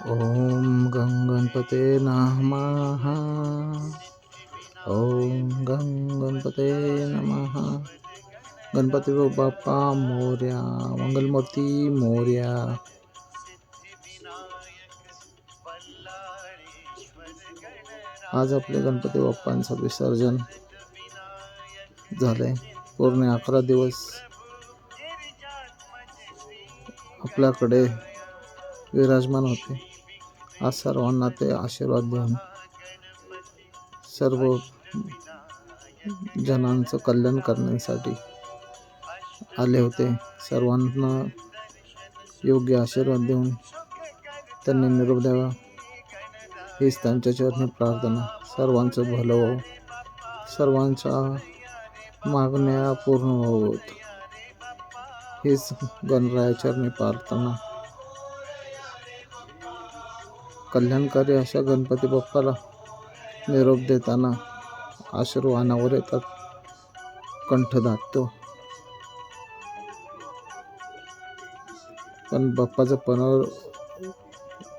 ओम गंगणपते नमः। ओम गं गणपते नमः। गणपती बाप्पा मोर्या मंगलमूर्ती मोर्या। आज आपले गणपती बाप्पांचं विसर्जन झालंय. पूर्ण अकरा दिवस आपल्याकडे विराजमान होते. आज सर्वांना ते आशीर्वाद देऊन सर्व जनांचं कल्याण करण्यासाठी आले होते. सर्वांना योग्य आशीर्वाद देऊन त्यांनी निरोप द्यावा. हीच त्यांच्या चरणी प्रार्थना. सर्वांचं भलं व्हावं सर्वांच्या मागण्या पूर्ण होत. हीच गणरायाचरणी प्रार्थना. कल्याणकारी अशा गणपती बाप्पाला निरोप देताना आशीर्वानावर येतात. कंठ दाटतो पण बाप्पाचं पुनर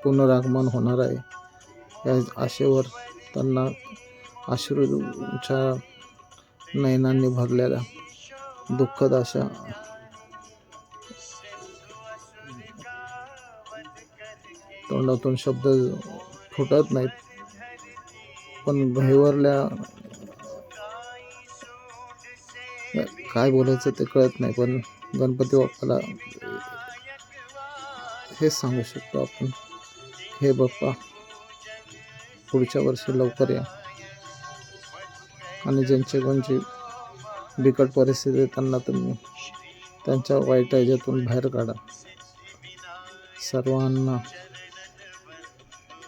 पुनरागमन होणार आहे. या आशेवर त्यांना अश्रूच्या नयनांनी भरलेल्या दुःखद अशा तोंडातून शब्द फुटत नाहीत. पण घहिवरल्या काय बोलायचं ते कळत नाही. पण गणपती बाप्पाला हेच सांगू शकतो आपण. हे बाप्पा पुढच्या वर्षी लवकर या. आणि ज्यांची कोणची म्हणजे बिकट परिस्थिती त्यांना तुम्ही त्यांच्या वाईट ह्याच्यातून बाहेर काढा. सर्वांना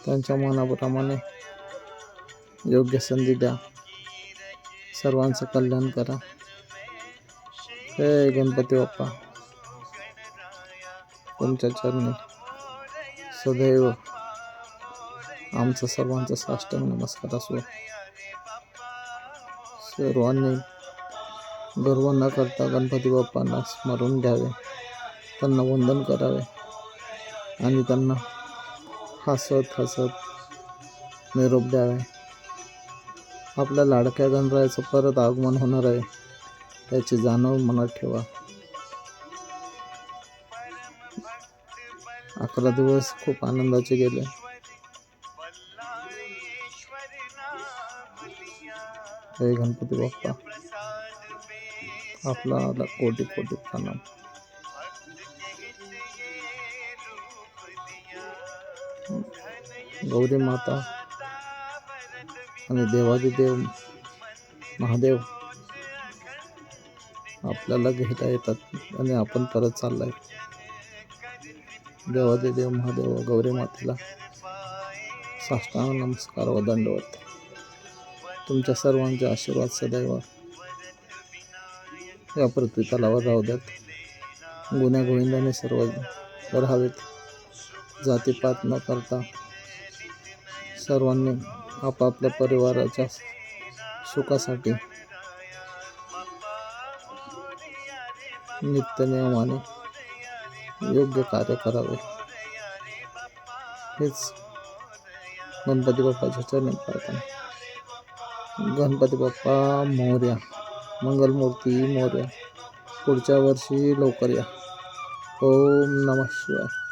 त्यांच्या मनाप्रमाणे योग्य संधी द्या. सर्वांचं कल्याण करा. हे गणपती बाप्पा. तुमच्या चरणी सदैव आमचा सर्वांचा साष्टांग नमस्कार असो. सर्वांनी गर्व न करता गणपती बाप्पांना स्मरून घ्यावे. त्यांना वंदन करावे. आणि त्यांना हसत हसत निरोप द्यावे. आपल्या लाडक्या गणरायाचं परत आगमन होणार आहे याची जाणीव मनात ठेवा. अकरा दिवस खूप आनंदाचे गेले. हे गणपती बाप्पा. आपला कोटी कोटी प्रणाम. गौरी माता आणि देवादिदेव महादेव आपल्याला घेता येतात आणि आपण परत चाललाय. देवादिदेव महादेव गौरी मातेला साष्टांग नमस्कार व दंडवत. तुमच्या सर्वांचे आशीर्वाद सदैव. या पृथ्वी तलावर राहू द्यात. गुन्ह्या गोविंदाने सर्व राहावेत जातीपात न करता सर्वांनी आपापल्या परिवाराच्या सुखासाठी नित्य नियमाने योग्य कार्य करावे. हेच गणपती बाप्पाच्या चरणी प्रार्थना. गणपती बाप्पा, मोर्या. मंगलमूर्ती, मोर्या. पुढच्या वर्षी लवकर या. ओम नमः शिवाय.